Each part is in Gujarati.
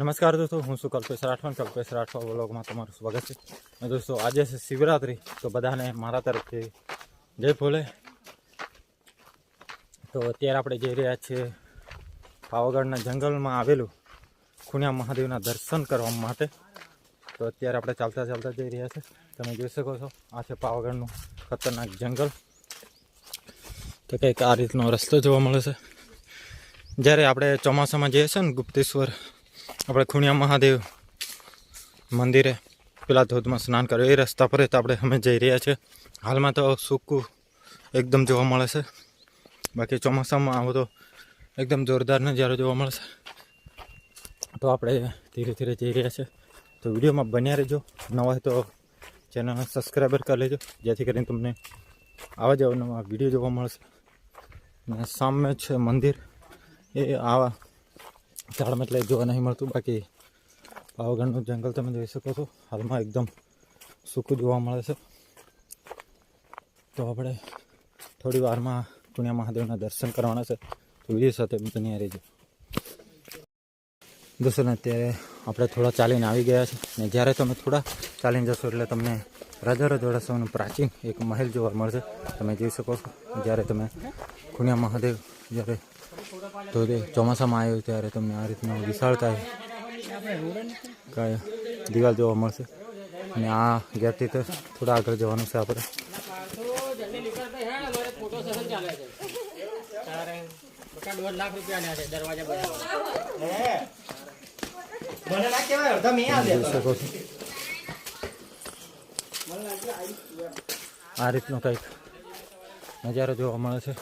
નમસ્કાર દોસ્તો, હું શું કલ્પેશ રાઠવા કલ્પેશ રાઠવા બ્લોગમાં તમારું સ્વાગત છે. અને દોસ્તો, આજે છે શિવરાત્રિ, તો બધાને મારા તરફથી જય ભોલે. તો અત્યારે આપણે જઈ રહ્યા છીએ પાવાગઢના જંગલમાં આવેલું ખુણિયા મહાદેવના દર્શન કરવા માટે. તો અત્યારે આપણે ચાલતા ચાલતા જઈ રહ્યા છે. તમે જોઈ શકો છો, આ છે પાવાગઢનું ખતરનાક જંગલ. તો કંઈક આ રીતનો રસ્તો જોવા મળે છે. જ્યારે આપણે ચોમાસામાં જઈએ છીએ ને ગુપ્તેશ્વર આપણે ખૂણિયા મહાદેવ મંદિરે પેલા ધોધમાં સ્નાન કર્યું. એ રસ્તા પર તો આપણે અમે જઈ રહ્યા છીએ. હાલમાં તો સૂકું એકદમ જોવા મળે છે. બાકી ચોમાસામાં આવો તો એકદમ જોરદાર નજારો જોવા મળશે તો આપણે ધીરે ધીરે જઈ રહ્યા છીએ. તો વિડીયોમાં બન્યા રહેજો. નવા હોય તો ચેનલને સબસ્ક્રાઈબર કરી લેજો. જેથી કરીને તમને આવા જ નવા વીડિયો જોવા મળશે. અને સામે છે મંદિર. એ આવા ઝાડમાં એટલે જોવા નહીં મળતું. બાકી પાવાગઢનું જંગલ તમે જોઈ શકો છો. હાલમાં એકદમ સૂકું જોવા મળે છે. તો આપણે થોડી વારમાં પુણ્યા મહાદેવના દર્શન કરવાના છે. તો વીડિયો સાથે બન્યા રહેજો. દોસ્તોને અત્યારે આપણે થોડા ચાલીને આવી ગયા છે. ને જ્યારે તમે થોડા ચાલીને જશો એટલે તમને રાજા રજવાડાસોનું પ્રાચીન એક મહેલ જોવા મળશે. તમે જોઈ શકો છો. જ્યારે તમે ખુણિયા મહાદેવ જ્યારે તો તે ચોમાસામાં આવ્યો ત્યારે તમને આ રીતનો વિશાળતા કાંઈ દિવાલ જોવા મળશે. અને આ ગેરથી તો થોડા આગળ જવાનું છે આપણે. આ રીતનો કંઈક નજારો જોવા મળે છે.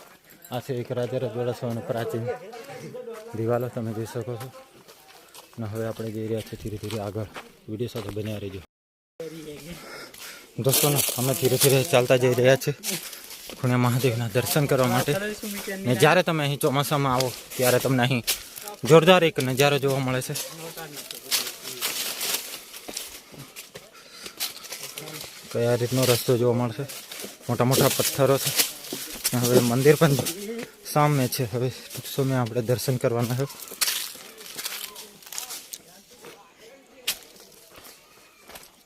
આ છે એક રાજા રજવાડા પ્રાચીન દિવાલો તમે જોઈ શકો છો. અને હવે આપણે જઈ રહ્યા છીએ ધીરે ધીરે આગળ. વીડિયો સાથે બન્યા રહીજો. દોસ્તો અમે ધીરે ધીરે ચાલતા જઈ રહ્યા છીએ ખુણ્યા મહાદેવના દર્શન કરવા માટે. ને જ્યારે તમે અહીં ચોમાસામાં આવો, ત્યારે તમને અહીં જોરદાર એક નજારો જોવા મળે છે. કયા રીતનો રસ્તો જોવા મળશે? મોટા મોટા પથ્થરો છે. હવે મંદિર પણ સામે છે. હવે ટૂંક સમય આપણે દર્શન કરવાના છે.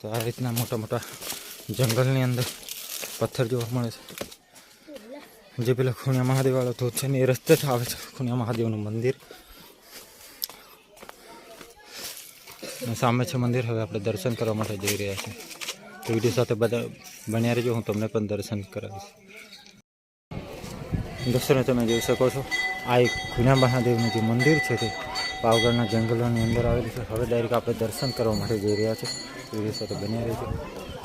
તો આ રીતના મોટા મોટા જંગલની અંદર પથ્થર જોવા મળે છે. જે પેલા ખૂણિયા મહાદેવ વાળો ધોધ છે ને એ રસ્તે જ આવે છે. ખૂણિયા મહાદેવનું મંદિર. સામે છે મંદિર. હવે આપણે દર્શન કરવા માટે જઈ રહ્યા છીએ. તો વીડિયો સાથે બધા બન્યા રહેજો. હું તમને પણ દર્શન કરાવીશ. દોસ્તોને તમે જોઈ શકો છો. આ એક ખુના મહાદેવનું જે મંદિર છે તે પાવગઢના જંગલોની અંદર આવેલું છે. હવે ડાયરેક્ટ આપણે દર્શન કરવા માટે જઈ રહ્યા તો વીડિયો સાથે બન્યા રહેજો.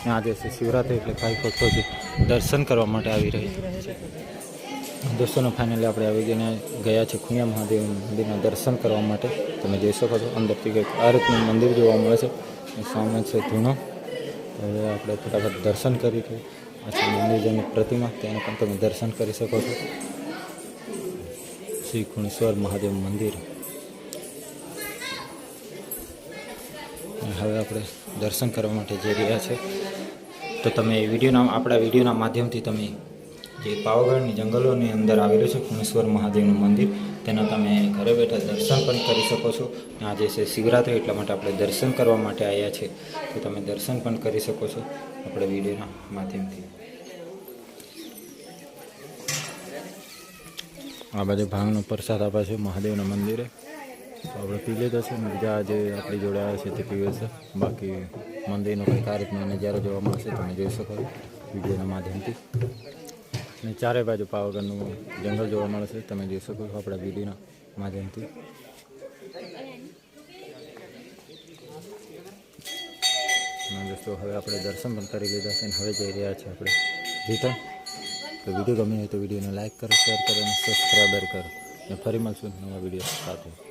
અને આજે છે શિવરાત્રિ એટલે ભાઈ ભક્તો જે દર્શન કરવા માટે આવી રહી છે. દોસ્તોને ફાઇનલી આપણે આવી ગઈને ગયા છે ખુણિયા મહાદેવ મંદિરના દર્શન કરવા માટે. તમે જોઈ શકો છો અંદરથી કંઈક આ રીતનું મંદિર જોવા મળે છે. સામે છે ધૂણો. હવે આપણે ફટાફટ દર્શન કરી આ મંદિરની પ્રતિમા તેને પણ તમે દર્શન કરી શકો છો. શ્રી ખુણેશ્વર મહાદેવ મંદિર. હવે આપણે દર્શન કરવા માટે જઈ રહ્યા છે. તો તમે વિડીયોના, આપણા વિડીયોના માધ્યમથી તમે જે પાવાગઢની જંગલોની અંદર આવેલું છે ખુણેશ્વર મહાદેવનું મંદિર, તેના તમે ઘરે બેઠા દર્શન પણ કરી શકો છો. આજે છે શિવરાત્રિ, એટલા માટે આપણે દર્શન કરવા માટે આવ્યા છે. તો તમે દર્શન પણ કરી શકો છો આપણે વિડીયોના માધ્યમથી. આ બાજુ ભાંગનો પ્રસાદ આપે છે મહાદેવના મંદિરે. તો આપણે પી લીધો છે અને બીજા જે આપણી જોડે આવે છે તે પીવે છે. બાકી મંદિરનો કંઈ કાર્યક્રમ નજારો જોવા મળશે તમે જોઈ શકો વિડીયોના માધ્યમથી. અને ચારે બાજુ પાવાગઢનું જંગલ જોવા મળે છે તમે જોઈ શકો છો આપણા વિડીયોના માધ્યમથી. દોસ્તો, હવે આપણે દર્શન પણ કરી લીધા છે અને હવે જઈ રહ્યા છીએ આપણે. રિટર્ન તો વીડિયો ગમ્યો હોય તો વિડીયોને લાઇક કરો, શેર કરો અને સબસ્ક્રાઈબર કરો. અને ફરી મળશું નવા વીડિયો સાથે.